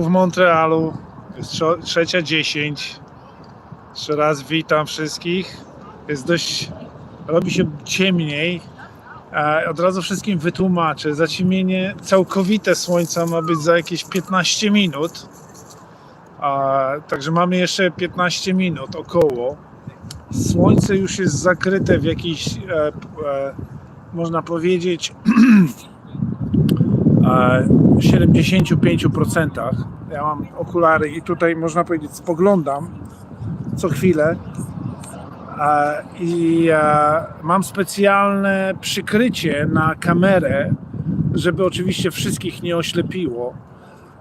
w Montrealu. Jest trzecia dziesięć. Jeszcze raz witam wszystkich. Jest dość, robi się ciemniej. E, Od razu wszystkim wytłumaczę. Zaciemienie całkowite słońca ma być za jakieś 15 minut. A, Także mamy jeszcze 15 minut około. Słońce już jest zakryte w jakiś, e, e, można powiedzieć, e, 75%. Ja mam okulary i tutaj można powiedzieć spoglądam co chwilę E, i e, mam specjalne przykrycie na kamerę, żeby oczywiście wszystkich nie oślepiło.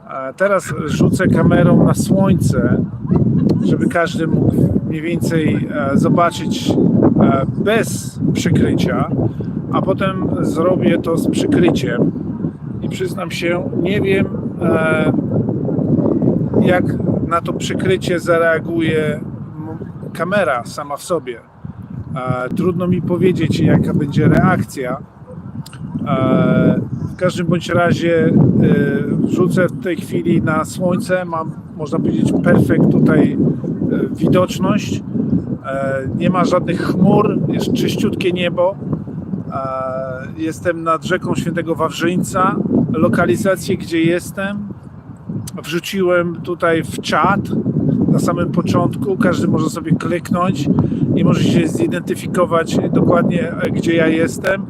E, Teraz rzucę kamerą na słońce, żeby każdy mógł mniej więcej zobaczyć bez przykrycia, a potem zrobię to z przykryciem. I przyznam się, nie wiem, e, jak na to przykrycie zareaguje kamera sama w sobie. E, Trudno mi powiedzieć, jaka będzie reakcja. E, W każdym bądź razie wrzucę w tej chwili na słońce. Mam, można powiedzieć, perfekt tutaj widoczność. Nie ma żadnych chmur, jest czyściutkie niebo. Jestem nad rzeką Świętego Wawrzyńca. Lokalizację, gdzie jestem, wrzuciłem tutaj w czat na samym początku. Każdy może sobie kliknąć i może się zidentyfikować dokładnie, e, gdzie ja jestem.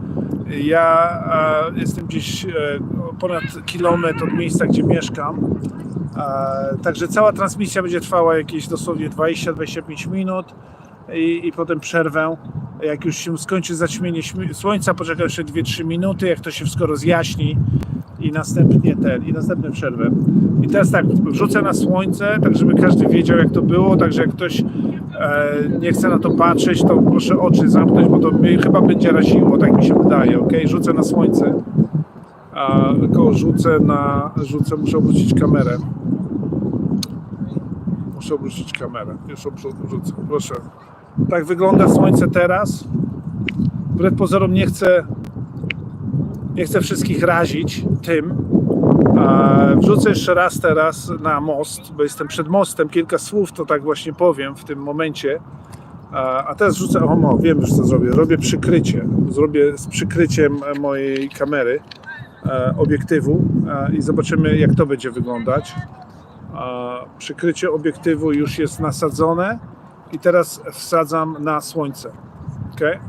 Ja jestem gdzieś e, ponad kilometr od miejsca, gdzie mieszkam. Także cała transmisja będzie trwała jakieś dosłownie 20-25 minut i, i potem przerwę. Jak już się skończy zaćmienie słońca, poczekam jeszcze 2-3 minuty, jak to się wszystko rozjaśni i następnie ten, i następną przerwę. I teraz tak, wrzucę na słońce, tak żeby każdy wiedział jak to było, także jak ktoś e, nie chce na to patrzeć, to proszę oczy zamknąć, bo to mnie chyba będzie raziło, tak mi się wydaje, ok? Rzucę na słońce. A, tylko rzucę na, rzucę, muszę obrócić kamerę. Muszę obrócić kamerę, już obrzu- rzucę, proszę. Tak wygląda słońce teraz. Wbrew pozorom nie chcę nie chcę wszystkich razić tym. Wrzucę jeszcze raz teraz na most, bo jestem przed mostem. Kilka słów to tak właśnie powiem w tym momencie. A teraz rzucę, o, no, wiem już co zrobię. Robię przykrycie. Zrobię z przykryciem mojej kamery, e, obiektywu e, i zobaczymy jak to będzie wyglądać. Przykrycie obiektywu już jest nasadzone i teraz wsadzam na słońce. Okay?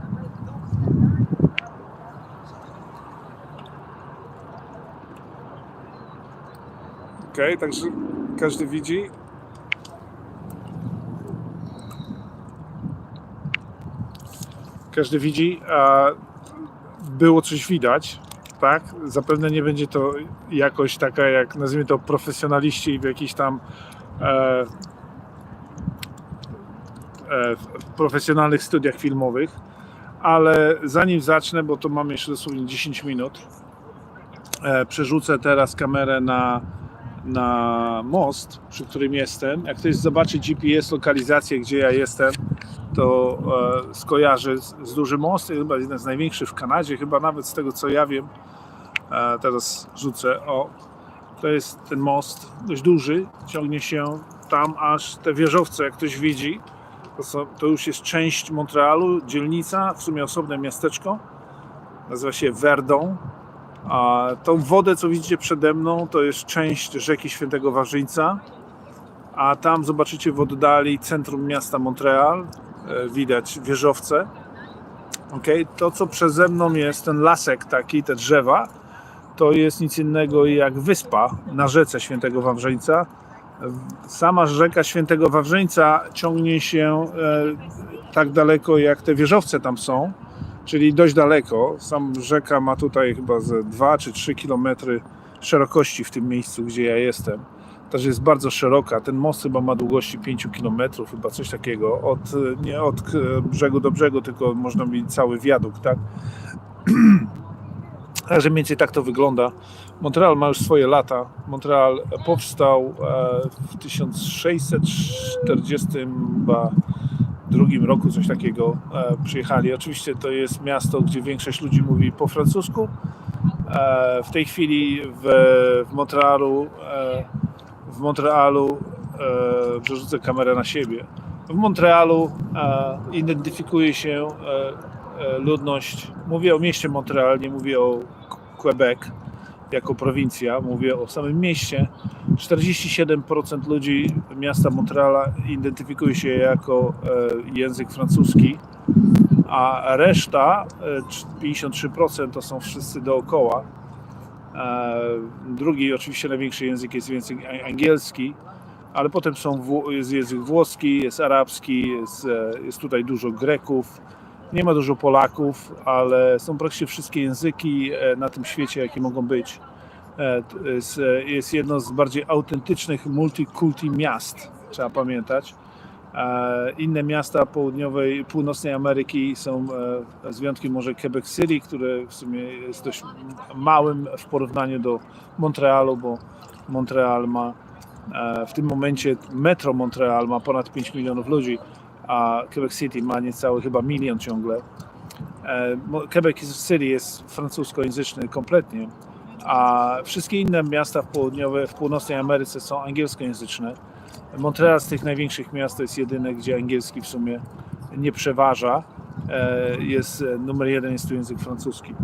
Ok, także każdy widzi. Każdy widzi, a było coś widać, tak? Zapewne nie będzie to jakoś taka, jak nazwijmy to profesjonaliści w jakichś tam e, e, profesjonalnych studiach filmowych, ale zanim zacznę, bo to mamy jeszcze dosłownie 10 minut, e, przerzucę teraz kamerę na na most, przy którym jestem. Jak ktoś zobaczy GPS, lokalizację, gdzie ja jestem, to e, skojarzy z, z duży most, chyba jeden z największych w Kanadzie, chyba nawet z tego co ja wiem. E, teraz rzucę, o, to jest ten most, dość duży, ciągnie się tam aż te wieżowce, jak ktoś widzi, to, są, to już jest część Montrealu, dzielnica, w sumie osobne miasteczko, nazywa się Verdon. A tą wodę, co widzicie przede mną, to jest część rzeki Świętego Warzyńca. A tam zobaczycie w oddali centrum miasta Montreal. E, Widać wieżowce. Okay. To, co przeze mną jest, ten lasek taki, te drzewa, to jest nic innego jak wyspa na rzece Świętego Wawrzyńca. Sama rzeka Świętego Wawrzyńca ciągnie się e, tak daleko, jak te wieżowce tam są czyli dość daleko. Sam rzeka ma tutaj chyba ze 2 czy 3 kilometry szerokości w tym miejscu, gdzie ja jestem. Także jest bardzo szeroka. Ten most chyba ma długości 5 kilometrów, chyba coś takiego. Od, nie od e, brzegu do brzegu, tylko można mieć cały wiadukt, tak? Także mniej więcej tak to wygląda. Montreal ma już swoje lata. Montreal powstał e, w 1640 chyba drugim roku coś takiego e, przyjechali. Oczywiście to jest miasto, gdzie większość ludzi mówi po francusku. E, w tej chwili w, w Montrealu e, w Montrealu, przerzucę kamerę na siebie. W Montrealu identyfikuje się ludność, mówię o mieście Montreal, nie mówię o Quebec jako prowincja, mówię o samym mieście. 47% ludzi miasta Montreala identyfikuje się jako e, język francuski, a reszta, e, 53% to są wszyscy dookoła. E, Drugi, oczywiście największy język jest język angielski, ale potem są, jest język włoski, jest arabski, jest, e, jest tutaj dużo Greków, nie ma dużo Polaków, ale są praktycznie wszystkie języki e, na tym świecie, jakie mogą być. E, e, jest jedno z bardziej autentycznych multikulti miast, trzeba pamiętać. Inne miasta południowej, północnej Ameryki są z wyjątkiem może Quebec City, które w sumie jest dość małym w porównaniu do Montrealu, bo Montreal ma w tym momencie metro Montreal ma ponad 5 milionów ludzi, a Quebec City ma niecały chyba milion ciągle. E, Quebec City jest francuskojęzyczny kompletnie, a wszystkie inne miasta w południowej, w północnej Ameryce są angielskojęzyczne. Montreal z tych największych miast to jest jedyne, gdzie angielski w sumie nie przeważa. E, Jest e, numer jeden jest tu język francuski.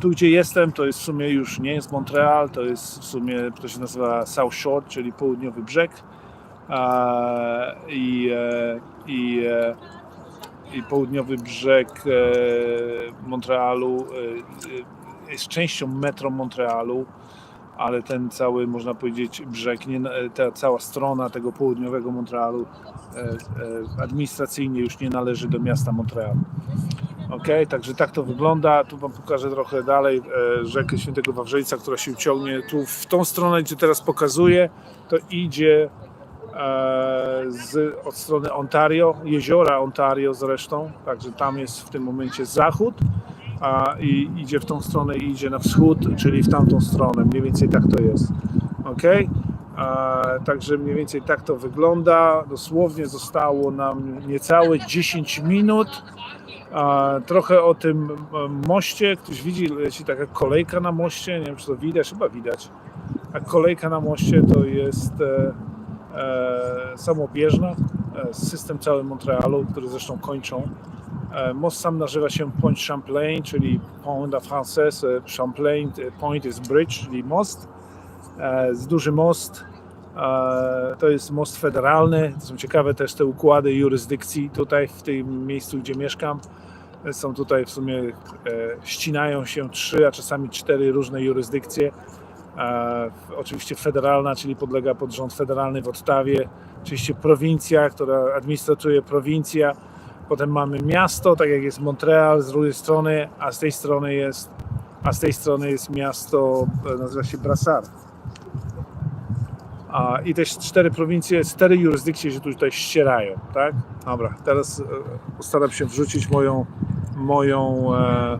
Tu, gdzie jestem, to jest w sumie już nie jest Montreal, to jest w sumie, to się nazywa South Shore, czyli południowy brzeg. E, I, e, i, e, i południowy brzeg e, Montrealu jest częścią metro Montrealu, ale ten cały, można powiedzieć, brzeg, nie, ta cała strona tego południowego Montrealu administracyjnie już nie należy do miasta Montreal. Ok, także tak to wygląda. Tu Wam pokażę trochę dalej rzekę Świętego Wawrzeńca, która się ciągnie tu w tą stronę, gdzie teraz pokazuję. To idzie z, od strony Ontario, jeziora Ontario zresztą, także tam jest w tym momencie zachód, a i idzie w tą stronę i idzie na wschód, czyli w tamtą stronę. Mniej więcej tak to jest. Ok? E, Także mniej więcej tak to wygląda. Dosłownie zostało nam niecałe 10 minut. A trochę o tym moście. Ktoś widzi, leci taka kolejka na moście. Nie wiem, czy to widać, chyba widać. A kolejka na moście to jest e, samobieżna. E, system cały Montrealu, który zresztą kończą. E, most sam nazywa się Point Champlain, czyli Pont de Française. E, Champlain, e, Point jest bridge, czyli most. E, z duży most. E, To jest most federalny. Są ciekawe też te układy jurysdykcji tutaj w tym miejscu, gdzie mieszkam. E, Są tutaj w sumie, e, ścinają się trzy, a czasami cztery różne jurysdykcje. Oczywiście federalna, czyli podlega pod rząd federalny w Ottawie. Oczywiście prowincja, która administruje prowincja. Potem mamy miasto, tak jak jest Montreal z drugiej strony, a z tej strony jest, a z tej strony jest miasto, e, nazywa się Brassard. A, I te cztery prowincje, cztery jurysdykcje się tutaj ścierają, tak? Dobra, teraz e, postaram się wrzucić moją, moją e,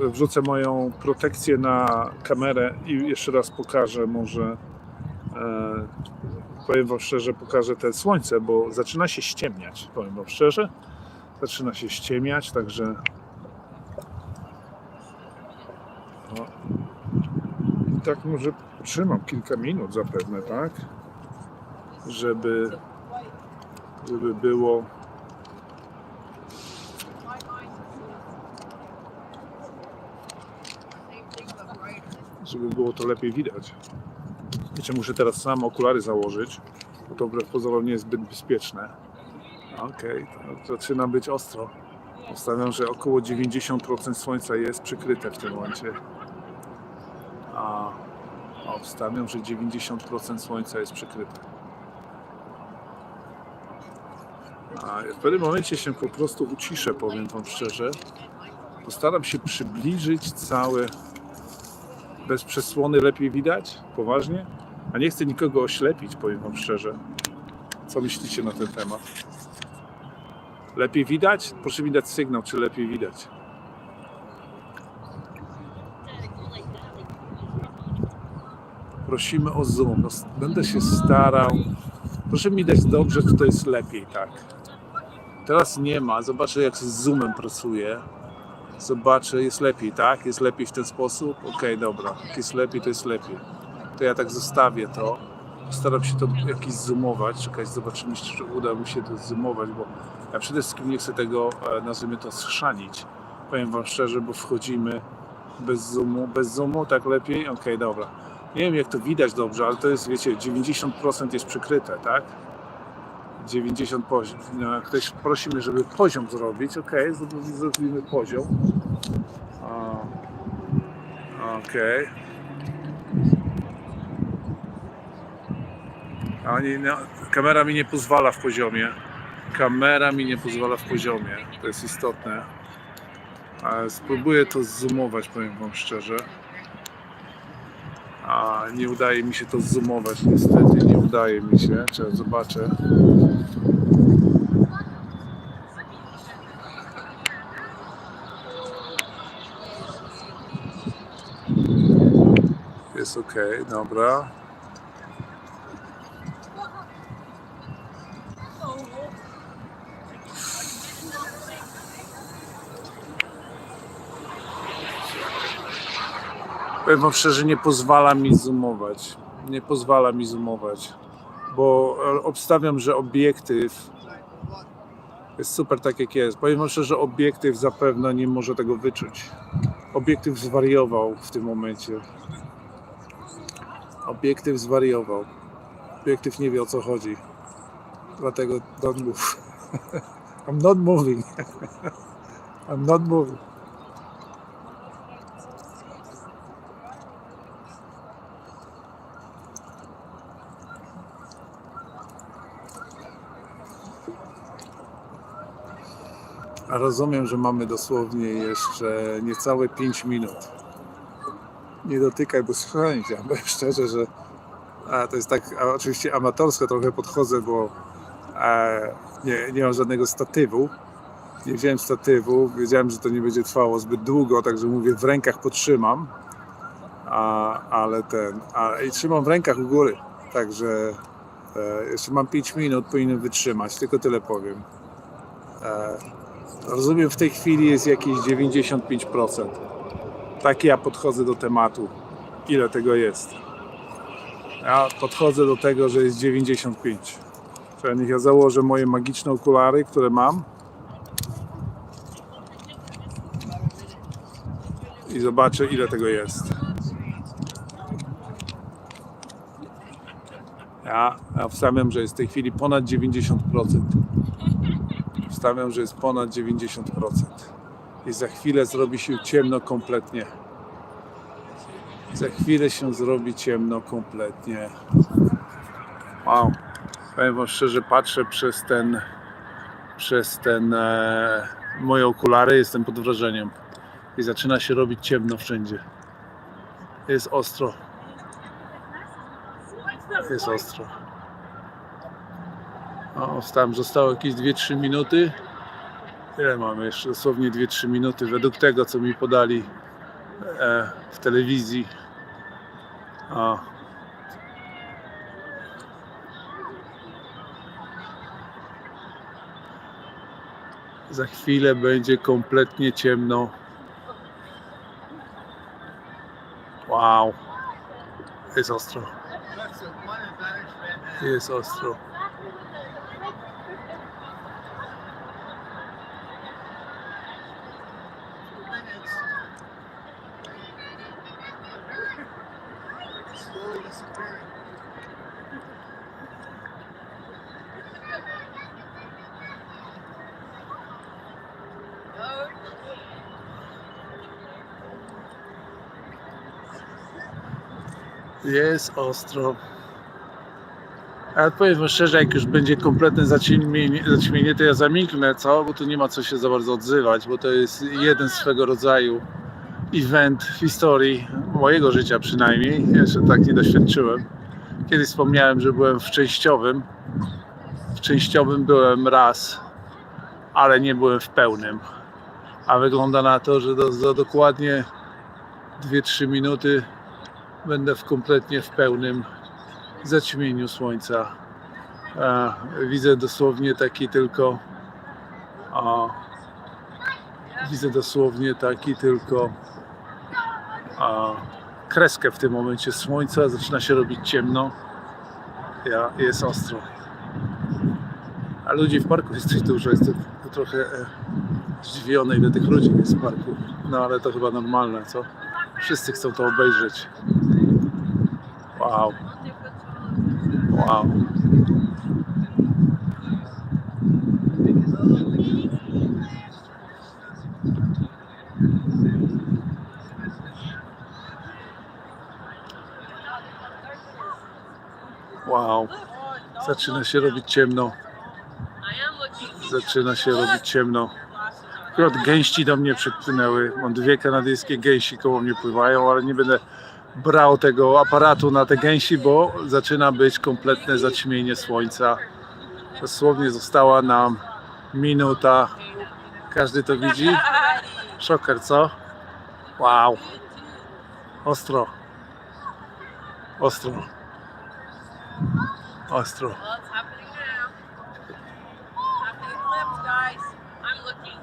wrzucę moją protekcję na kamerę i jeszcze raz pokażę może e, powiem wam szczerze, pokażę te słońce, bo zaczyna się ściemniać, powiem wam szczerze. Zaczyna się ściemniać, także o. I tak może potrzymam kilka minut zapewne, tak? Żeby żeby było żeby było to lepiej widać. Jeszcze muszę teraz sam okulary założyć, bo to wbrew pozorom nie jest zbyt bezpieczne. Okej, to zaczyna być ostro. Obstawiam, że około 90% słońca jest przykryte w tym momencie. A obstawiam, że 90% słońca jest przykryte. A w pewnym momencie się po prostu uciszę, powiem Wam szczerze. Postaram się przybliżyć całe bez przesłony lepiej widać? Poważnie? A nie chcę nikogo oślepić, powiem Wam szczerze. Co myślicie na ten temat? Lepiej widać? Proszę mi dać sygnał, czy lepiej widać. Prosimy o zoom. No, Będę się starał. Proszę mi dać dobrze, czy to jest lepiej, tak. Teraz nie ma. Zobaczę, jak z zoomem pracuję. Zobaczę, jest lepiej, tak? Jest lepiej w ten sposób? Okej, dobra. Jak jest lepiej, to jest lepiej. to ja tak zostawię to. Staram się to jakiś zoomować. Czekać, zobaczymy, czy uda mi się to zoomować, bo ja przede wszystkim nie chcę tego, e, nazwijmy to, schrzanić. Powiem Wam szczerze, bo wchodzimy bez zoomu. Bez zoomu tak lepiej? Okej, dobra. Nie wiem, jak to widać dobrze, ale to jest, wiecie, 90% jest przykryte, tak? 90 poziom. No, ktoś prosi mnie, żeby poziom zrobić. Okay, zrobimy poziom. O, Okej. Ani, no, kamera mi nie pozwala w poziomie. Kamera mi nie pozwala w poziomie. To jest istotne. Spróbuję to zoomować, powiem Wam szczerze. A nie udaje mi się to zoomować, niestety. Nie udaje mi się. Czekaj, zobaczę. Jest ok, dobra. Powiem wam szczerze, nie pozwala mi zoomować. Nie pozwala mi zoomować, bo e, obstawiam, że obiektyw jest super tak jak jest. Powiem szczerze, obiektyw zapewne nie może tego wyczuć. Obiektyw zwariował w tym momencie. Obiektyw zwariował. Obiektyw nie wie o co chodzi. Dlatego don't move. I'm not moving. I'm not moving. Rozumiem, że mamy dosłownie jeszcze niecałe 5 minut. Nie dotykaj, bo schrzanić. Ja powiem szczerze, że a, to jest tak, a, oczywiście amatorsko trochę podchodzę, bo a, nie, nie mam żadnego statywu. Nie wziąłem statywu, wiedziałem, że to nie będzie trwało zbyt długo, także mówię, w rękach potrzymam. A, ale ten, a, i trzymam w rękach u góry, także e, jeszcze mam 5 minut, powinienem wytrzymać, tylko tyle powiem. E, Rozumiem, w tej chwili jest jakieś 95%. Tak ja podchodzę do tematu. Ile tego jest? Ja podchodzę do tego, że jest 95. Czyli niech ja założę moje magiczne okulary, które mam. I zobaczę, ile tego jest. Ja, wstawiam, że jest w tej chwili ponad 90%. Stawiam, że jest ponad 90%. I za chwilę zrobi się ciemno kompletnie. Za chwilę się zrobi ciemno kompletnie. Wow. Powiem wam szczerze, patrzę przez ten przez ten e, moje okulary, jestem pod wrażeniem. I zaczyna się robić ciemno wszędzie. Jest ostro. Jest ostro. O, tam zostało jakieś 2-3 minuty. Ile mamy jeszcze? Dosłownie 2-3 minuty według tego, co mi podali e, w telewizji. O. Za chwilę będzie kompletnie ciemno. Wow. Jest ostro. Jest ostro. Jest ostro. Ale powiem szczerze, jak już będzie kompletne zaćmienie, zaćmienie, to ja zamilknę, co? Bo tu nie ma co się za bardzo odzywać, bo to jest jeden swego rodzaju event w historii mojego życia przynajmniej. Jeszcze tak nie doświadczyłem. Kiedyś wspomniałem, że byłem w częściowym. W częściowym byłem raz, ale nie byłem w pełnym. A wygląda na to, że do, za dokładnie 2-3 minuty będę w kompletnie w pełnym zaćmieniu słońca. E, widzę dosłownie taki tylko. O, widzę dosłownie taki tylko. O, kreskę w tym momencie słońca, zaczyna się robić ciemno. Ja, jest ostro. A ludzi w parku jest dość dużo. Jestem trochę e, zdziwiony, ile tych ludzi jest w parku. No ale to chyba normalne, co? Wszyscy chcą to obejrzeć. Wow. Wow. Zaczyna się robić ciemno. Zaczyna się robić ciemno. Akurat gęści do mnie przypłynęły. Mam dwie kanadyjskie gęsi koło mnie pływają, ale nie będę brał tego aparatu na te gęsi, bo zaczyna być kompletne zaćmienie słońca. Dosłownie została nam minuta. Każdy to widzi? Szoker, co? Wow. Ostro. Ostro. Ostro. Well, it's happening now. Happening lips, guys. I'm looking.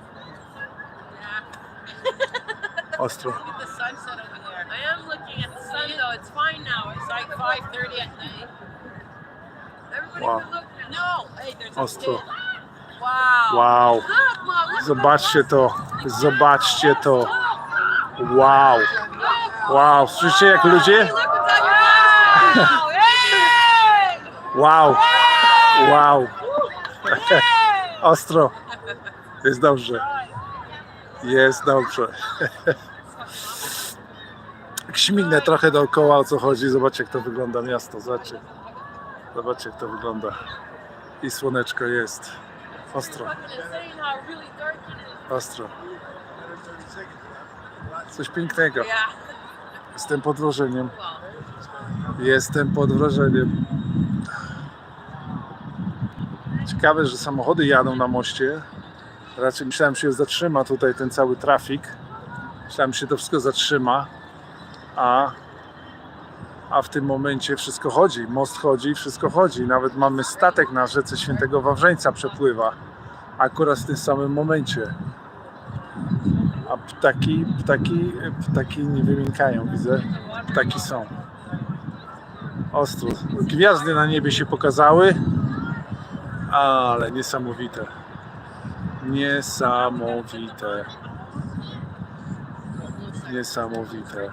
Yeah. Ostro. Look at the sunset over there. I am looking at the sun though. It's fine now. It's like 5:30 at night. Everybody Wow. can look. No. Hey, there's a Ostro. fin. Wow. Wow. Look Zobaczcie to. Zobaczcie to. Wow. Wow. Słyszycie jak ludzie? Hey, look at that. Wow. Hey! Wow. Wow. Ostro. Jest dobrze. Jest dobrze. Śmignę trochę dookoła o co chodzi. Zobaczcie jak to wygląda miasto. Zobaczcie. Zobaczcie jak to wygląda. I słoneczko jest. Ostro. Ostro. Coś pięknego. Jestem pod wrażeniem. Jestem pod wrażeniem. Ciekawe, że samochody jadą na moście. Raczej myślałem, że się zatrzyma tutaj ten cały trafik. Myślałem, że się to wszystko zatrzyma. A, a w tym momencie wszystko chodzi. Most chodzi, wszystko chodzi. Nawet mamy statek na rzece Świętego Wawrzeńca przepływa. Akurat w tym samym momencie. A ptaki, ptaki, ptaki nie wymiękają, widzę. Ptaki są. Ostro. Gwiazdy na niebie się pokazały, ale niesamowite. Niesamowite. Niesamowite.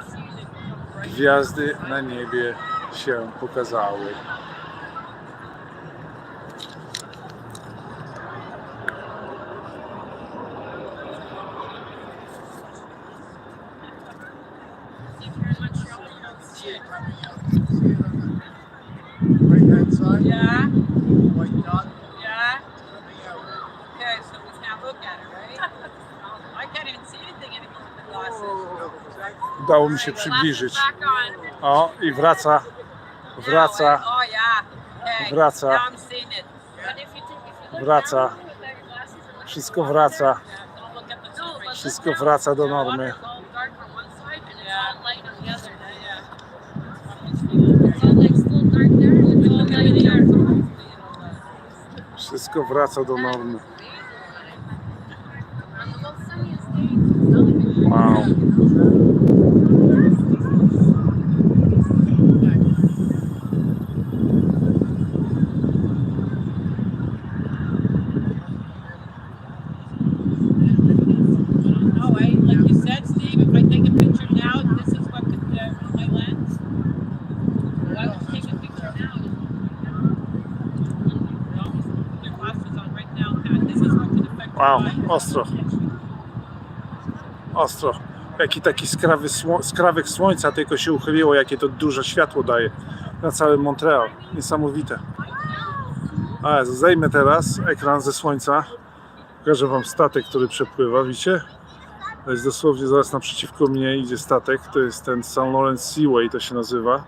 Gwiazdy na niebie się pokazały. Yeah. Udało mi się przybliżyć. O, i wraca. Wraca. Wraca. Now I'm seeing it. But if you take, if you look Wraca. down without your glasses and look Wszystko at wraca. Yeah, don't look at the sun right Wszystko now. wraca do The normy. water's all dark on one side and it's all light on the other. Yeah, yeah. It's all like still dark there and it's all light there. So hopefully it'll, uh, Wszystko wraca do normy. On the most sunniest days, it's not like a- Wow. No, I, like you said, Steve, if I take a picture now, this is what could, uh, my lens. Why don't you take a picture now? No, put your glasses on right now, Pat. This is what could affect Wow, ostro. Ostro. Jaki taki skrawy skrawek słońca tylko się uchyliło, jakie to duże światło daje na cały Montreal. Niesamowite. A, zajmę teraz ekran ze słońca. Pokażę Wam statek, który przepływa, widzicie? To jest dosłownie zaraz naprzeciwko mnie idzie statek. To jest ten St. Lawrence Seaway, to się nazywa.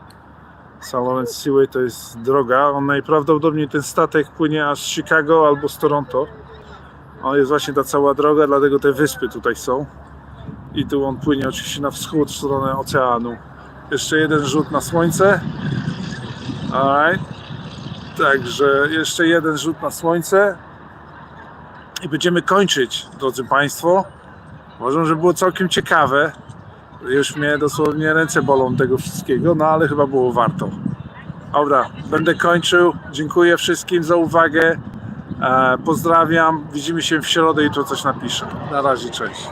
St. Lawrence Seaway to jest droga. On najprawdopodobniej ten statek płynie aż z Chicago albo z Toronto. O, jest właśnie ta cała droga, dlatego te wyspy tutaj są. I tu on płynie oczywiście na wschód, w stronę oceanu. Jeszcze jeden rzut na słońce. Alright. Także jeszcze jeden rzut na słońce. I będziemy kończyć, drodzy Państwo. Uważam, że było całkiem ciekawe. Już mnie dosłownie ręce bolą tego wszystkiego, no ale chyba było warto. Dobra, będę kończył. Dziękuję wszystkim za uwagę. E, pozdrawiam. Widzimy się w środę i to coś napiszę. Na razie, cześć.